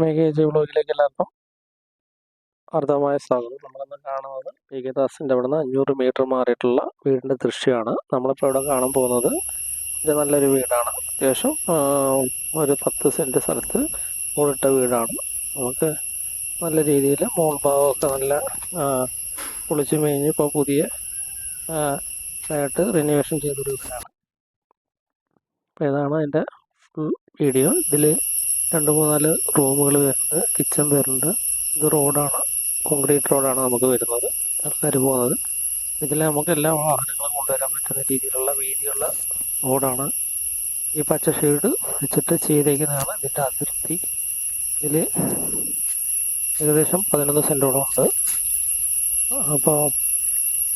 മേഘേജ് ബ്ലോഗിലേക്ക് എല്ലാവർക്കും അർദ്ധമായ സ്വാഗതം. നമ്മളിന്ന് കാണുന്നത് മേഘദാസിന്റെ അവിടെ നിന്ന് അഞ്ഞൂറ് മീറ്റർ മാറിയിട്ടുള്ള വീടിന്റെ ദൃശ്യമാണ്. നമ്മളിപ്പോൾ ഇവിടെ കാണാൻ പോകുന്നത് ഇത് നല്ലൊരു വീടാണ്. അത്യാവശ്യം ഒരു പത്ത് സെന്റ് സ്ഥലത്ത് മുകളിട്ട വീടാണ്. നമുക്ക് നല്ല രീതിയിൽ മോൾ ഭാഗമൊക്കെ നല്ല പൊളിച്ച് മേഞ്ഞ് ഇപ്പോൾ പുതിയ ആയിട്ട് റിനോവേഷൻ ചെയ്തൊരു വീടാണ്. അപ്പോൾ ഇതാണ് അതിന്റെ ഫുൾ വീഡിയോ. ഇതിൽ രണ്ട് മൂന്നാൽ റൂമുകൾ വരുന്നുണ്ട്. കിച്ചൺ വരുന്നുണ്ട്. ഇത് റോഡാണ്. കോൺക്രീറ്റ് റോഡാണ് നമുക്ക് വരുന്നത്. ആൾക്കാർ പോകുന്നത്. ഇതിൽ നമുക്ക് എല്ലാ വാഹനങ്ങളും കൊണ്ടുവരാൻ പറ്റുന്ന രീതിയിലുള്ള വീതിയുള്ള റോഡാണ്. ഈ പച്ച ഷെയ്ഡ് വെച്ചിട്ട് ചെയ്തേക്കുന്നതാണ് ഇതിന്റെ അതിർത്തി. ഇതിൽ ഏകദേശം പതിനൊന്ന് സെന്റോളം ഉണ്ട്. അപ്പോൾ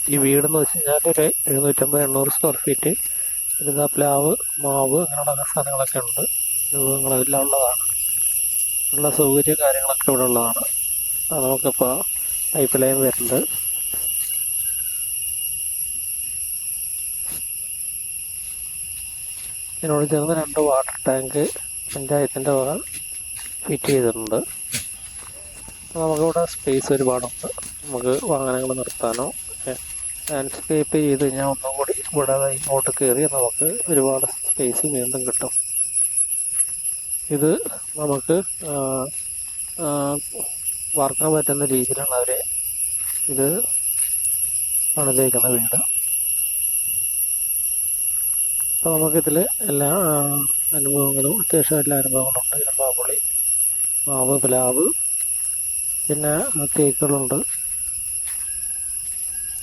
ഈ വീടെന്ന് വെച്ച് കഴിഞ്ഞാൽ ഒരു എഴുന്നൂറ്റമ്പത് എണ്ണൂറ് സ്ക്വയർ ഫീറ്റ് ഇരുന്ന പ്ലാവ് മാവ് അങ്ങനെയുള്ള സാധനങ്ങളൊക്കെ ഉണ്ട്. രൂപങ്ങളെല്ലാം ഉള്ളതാണ്. ഉള്ള സൗകര്യ കാര്യങ്ങളൊക്കെ ഇവിടെ ഉള്ളതാണ്. നമുക്കിപ്പോൾ പൈപ്പ് ലൈൻ വരുന്നത്. ഇതിനോട് ചേർന്ന് രണ്ട് വാട്ടർ ടാങ്ക് പഞ്ചായത്തിന്റെ വക ഫിറ്റ് ചെയ്തിട്ടുണ്ട്. നമുക്കിവിടെ സ്പേസ് ഒരുപാടുണ്ട്. നമുക്ക് വാഹനങ്ങൾ നിർത്താനോ ലാൻഡ്സ്കേപ്പ് ചെയ്ത് കഴിഞ്ഞാൽ ഒന്നും കൂടി ഇവിടെ ഇങ്ങോട്ട് കയറി നമുക്ക് ഒരുപാട് സ്പേസ് വീണ്ടും കിട്ടും. ഇത് നമുക്ക് വാർക്കാൻ പറ്റുന്ന രീതിയിലാണ് അവർ ഇത് പണിതേക്കുന്ന വീട്. അപ്പോൾ നമുക്കിതിൽ എല്ലാ അനുഭവങ്ങളും അത്യാവശ്യം എല്ലാ അനുഭവങ്ങളും ഉണ്ട് ഇലമ്പാപ്പുളി മാവ് പ്ലാവ് പിന്നെ തേക്കുകളുണ്ട്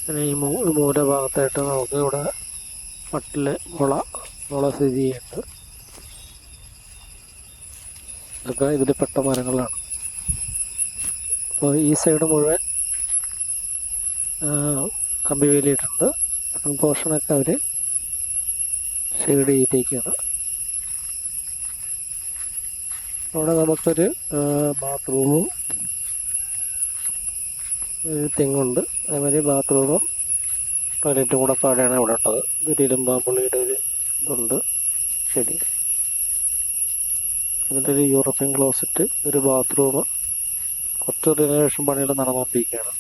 പിന്നെ ഈ മൂ മൂല ഭാഗത്തായിട്ട് നമുക്ക് ഇവിടെ മട്ടിൽ മുള മുള സ്ഥിതി ചെയ്യുന്നുണ്ട്. ഇതൊക്കെ ഇതിൽ പെട്ട മരങ്ങളാണ്. അപ്പോൾ ഈ സൈഡ് മുഴുവൻ കമ്പി വേലിയിട്ടുണ്ട്. ഫ്രണ്ട് പോർഷനൊക്കെ അവർ ഷെയ്ഡ് ചെയ്തേക്കാണ് അവിടെ നമുക്കൊരു ബാത്റൂമും തെങ്ങുണ്ട്. അതേമാതിരി ബാത്റൂമും ടോയ്ലറ്റും കൂടെ പാടെയാണ് ഇവിടെ ഉള്ളത്. ഒരു ഇരുമ്പാമ്പുള്ളിയുടെ ഒരു ഇതുണ്ട്. ശരി. ഇതിന്റെ ഒരു യൂറോപ്യൻ ക്ലോസറ്റ് ഒരു ബാത്റൂം കുറച്ച് റിനോവേഷൻ പണികൾ നടന്നുകൊണ്ടിരിക്കുകയാണ്.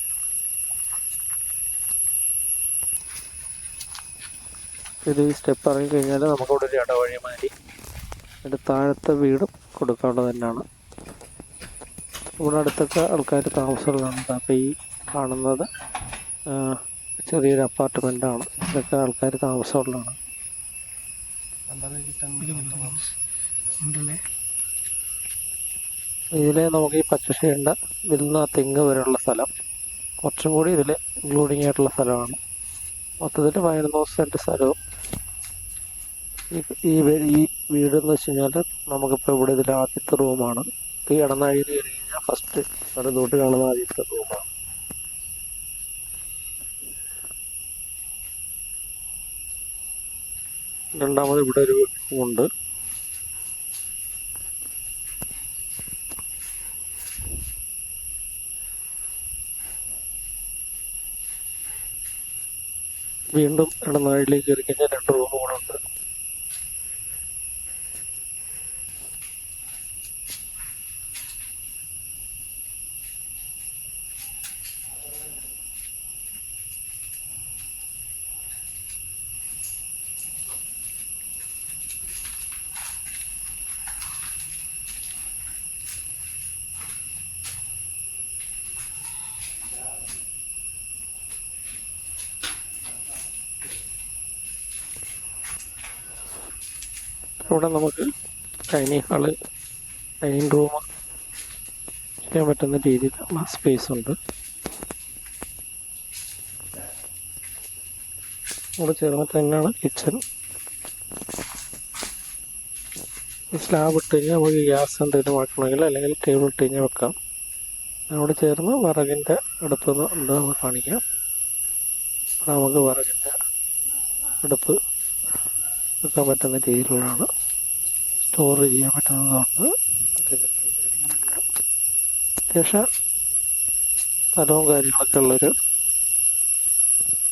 ഇത് ഈ സ്റ്റെപ്പ് ഇറങ്ങി കഴിഞ്ഞാൽ നമുക്കവിടെ ഒരു ഇടവഴി മാറി അതിന്റെ താഴത്തെ വീടും കൊടുക്കേണ്ടത് തന്നെയാണ്. ഇവിടെ അടുത്തൊക്കെ ആൾക്കാർ താമസമുള്ളതാണ് അപ്പോൾ ഈ കാണുന്നത് ചെറിയൊരു അപ്പാർട്ട്മെന്റാണ് ഇതൊക്കെ ആൾക്കാർ താമസമുള്ളതാണ് ഇതിൽ നമുക്ക് ഈ പച്ചശേണ്ട വിൽന്ന തെങ്ങ് വരെയുള്ള സ്ഥലം കുറച്ചും കൂടി ഇതിൽ ഇൻക്ലൂഡിങ് ആയിട്ടുള്ള സ്ഥലമാണ്. മൊത്തത്തിൽ പതിനൊന്ന് സെന്റ് സ്ഥലവും. ഈ ഈ വീട് എന്ന് വെച്ച് കഴിഞ്ഞാൽ നമുക്കിപ്പോൾ ഇവിടെ ഇതിൽ ആദ്യത്തെ റൂമാണ് ഈ ഇടനാഴിയിൽ കയറി കഴിഞ്ഞാൽ ഫസ്റ്റ് വലതോട്ട് കാണുന്ന ആദ്യത്തെ റൂമാണ് രണ്ടാമത് ഇവിടെ ഒരു റൂമുണ്ട് വീണ്ടും ഇടനാഴിയിലേക്ക് കയറി കഴിഞ്ഞാൽ രണ്ട് റൂം കൂടെ ഉണ്ട് ഇവിടെ നമുക്ക് ഡൈനിങ് ഹാൾ ഡൈനിങ് റൂം ചെയ്യാൻ പറ്റുന്ന രീതിയിലുള്ള സ്പേസ് ഉണ്ട്. ഇവിടെ ചേർന്നിട്ട് തന്നെയാണ് കിച്ചൺ സ്ലാബ് ഇട്ട് കഴിഞ്ഞാൽ നമുക്ക് ഗ്യാസ് എന്തെങ്കിലും വെക്കണമെങ്കിൽ അല്ലെങ്കിൽ ടേബിൾ ഇട്ട് കഴിഞ്ഞാൽ വെക്കാം. അതിനോട് ചേർന്ന് വിറകിന്റെ അടുപ്പ് ഉണ്ട് നമുക്ക് കാണിക്കാം. നമുക്ക് വിറകിന്റെ അടുപ്പ് വെക്കാൻ പറ്റുന്ന രീതിയിലുള്ളതാണ്. സ്റ്റോർ ചെയ്യാൻ പറ്റുന്നതുകൊണ്ട് അത്യാവശ്യം സ്ഥലവും കാര്യങ്ങളൊക്കെ ഉള്ളൊരു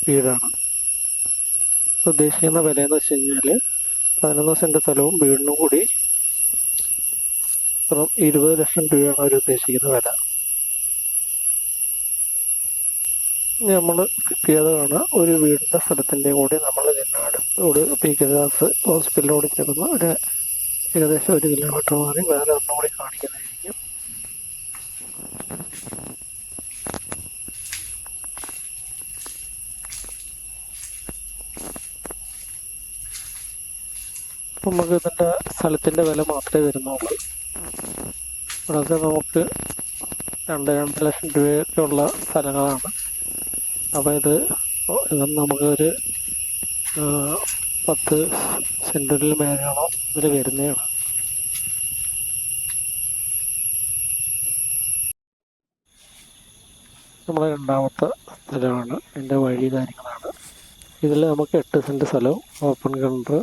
വീടാണ്. ഉദ്ദേശിക്കുന്ന വില എന്ന് വെച്ച് കഴിഞ്ഞാൽ പതിനൊന്ന് സെന്റ് സ്ഥലവും വീടിനും കൂടി വെറും ഇരുപത് ലക്ഷം രൂപയാണ് അവർ ഉദ്ദേശിക്കുന്ന വില. നമ്മൾ കിട്ടിയതാണ് ഒരു വീടിന്റെ സ്ഥലത്തിന്റെയും കൂടി നമ്മൾ ഇതിനോട് പി കെ ദാസ് ഹോസ്പിറ്റലിനോട് ചേർന്ന് ഒരു ഏകദേശം ഒരു കിലോമീറ്റർ മാറി വേറെ ഒന്നുകൂടി കാണിക്കുന്നതായിരിക്കും. നമുക്ക് ഇതിന്റെ സ്ഥലത്തിന്റെ വില മാത്രമേ വരുന്നുള്ളൂ. ഇവിടെയൊക്കെ നമുക്ക് രണ്ട് രണ്ട് ലക്ഷം രൂപയൊക്കെയുള്ള സ്ഥലങ്ങളാണ്. അപ്പോൾ ഇത് നമുക്കൊരു പത്ത് സെന്റിൽ മേലെയാണോ ഇതിൽ വരുന്നതാണ് നമ്മുടെ രണ്ടാമത്തെ സ്ഥലമാണ്. എന്റെ വഴി കാര്യങ്ങളാണ്. ഇതിൽ നമുക്ക് എട്ട് സെന്റ് സ്ഥലവും ഓപ്പൺ കണ്ടർ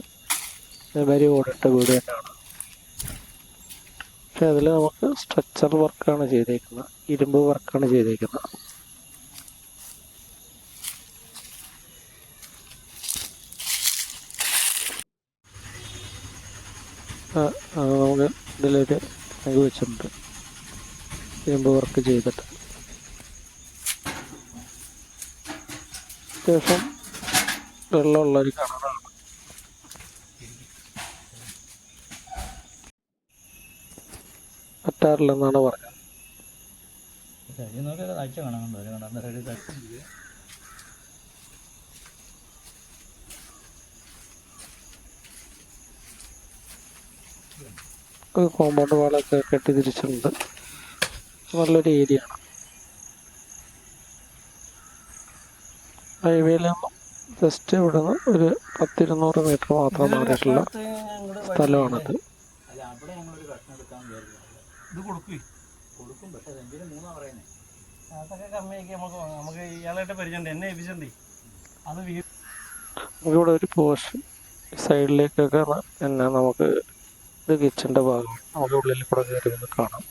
അതേമാതിരി ഓടിട്ട വീട് തന്നെയാണ്. പക്ഷെ അതിൽ നമുക്ക് സ്ട്രക്ചർ വർക്കാണ് ചെയ്തേക്കുന്നത്. ഇരുമ്പ് വർക്കാണ് ചെയ്തേക്കുന്നത്. നമുക്ക് ഇതിലൊരു ടാങ്ക് വെച്ചിട്ടുണ്ട്. ഇരുമ്പ് വർക്ക് ചെയ്തിട്ട്. അത്യാവശ്യം വെള്ളമുള്ളൊരു കിണറാണ്. പറ്റാറില്ലെന്നാണ് പറഞ്ഞത് കോമ്പൗണ്ട് വാളൊക്കെ കെട്ടി തിരിച്ചിട്ടുണ്ട് നല്ലൊരു ഏരിയ ആണ്. ഹൈവേയിൽ നിന്നും ജസ്റ്റ് നിന്ന് ഒരു പത്തിരുന്നൂറ് മീറ്റർ മാത്രം മാറിയിട്ടുള്ള സ്ഥലമാണിത്. നമുക്കിവിടെ ഒരു പോർഷൻ സൈഡിലേക്കൊക്കെ എന്നാ നമുക്ക് ഇത് കിച്ചന്റെ ഭാഗമാണ് അവിടെ ഉള്ളിൽ കൂടെ കയറി വന്ന് കാണാം.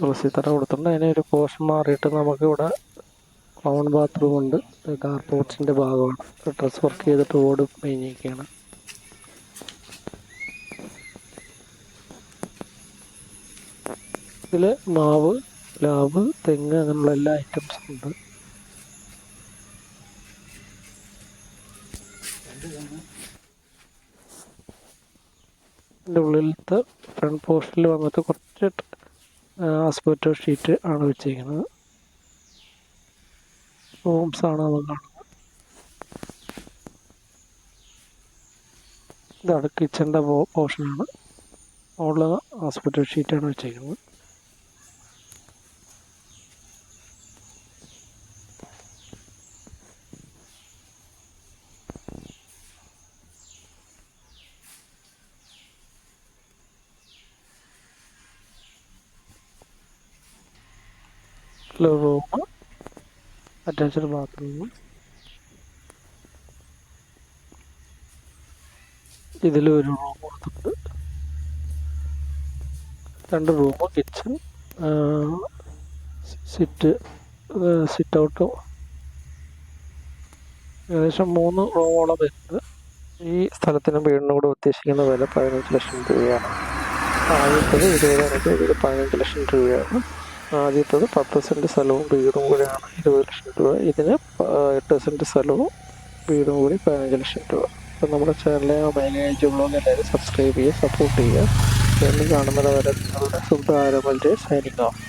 തുളസി തറ കൊടുത്തിട്ടുണ്ട്. അതിന് ഒരു പോർഷൻ മാറിയിട്ട് നമുക്ക് ഇവിടെ കോമൺ ബാത്റൂം ഉണ്ട്. കാർ പോർട്സിന്റെ ഭാഗമാണ്. ഡ്രസ് വർക്ക് ചെയ്തിട്ട് ഓട് മേഞ്ഞിരിക്കുകയാണ്. ഇതിൽ മാവ് ലാവ് തെങ്ങ് അങ്ങനെയുള്ള എല്ലാ ഐറ്റംസും ഉണ്ട്. ഇതിന്റെ ഉള്ളിലത്തെ ഫ്രണ്ട് പോർഷനിൽ വന്നിട്ട് കുറച്ച് ആസ്പെറ്റോ ഷീറ്റ് ആണ് വെച്ചിരിക്കുന്നത് റൂംസ് ആണ് നമ്മൾ കാണുന്നത്. ഇതാണ് കിച്ചന്റെ പോർഷനാണ് മുകളിൽ ആസ്പെറ്റോ ഷീറ്റാണ് വെച്ചിരിക്കുന്നത് റൂം അറ്റാച്ച്ഡ് ബാത്റൂം ഇതിൽ ഒരു റൂം കൊടുത്തിട്ടുണ്ട്. രണ്ട് റൂം കിച്ചൺ സിറ്റ് സിറ്റ് ഔട്ടോ ഏകദേശം മൂന്ന് റൂമോളം വരുന്നത് ഈ സ്ഥലത്തിന് വീടിനും കൂടെ ഉദ്ദേശിക്കുന്ന വില പതിനഞ്ച് ലക്ഷം രൂപയാണ്. ആദ്യത്തത് ഇരുപതായിരത്തി ഇത് പതിനഞ്ച് ലക്ഷം രൂപയാണ്. ആദ്യത്തത് പത്ത് സെന്റ് സ്ഥലവും വീടും കൂടിയാണ് ഇരുപത് ലക്ഷം രൂപ. ഇതിന് എട്ട് സെന്റ് സ്ഥലവും വീടും കൂടി പതിനഞ്ച് ലക്ഷം രൂപ. അപ്പം നമ്മുടെ ചാനലിലെ മൈലേജ് ബ്ലോഗ് എല്ലാവരും സബ്സ്ക്രൈബ് ചെയ്യുക സപ്പോർട്ട് ചെയ്യുക. വീണ്ടും കാണുന്നത് വരെ നിങ്ങളുടെ സുഖ സൈനിങ് ഓഫ്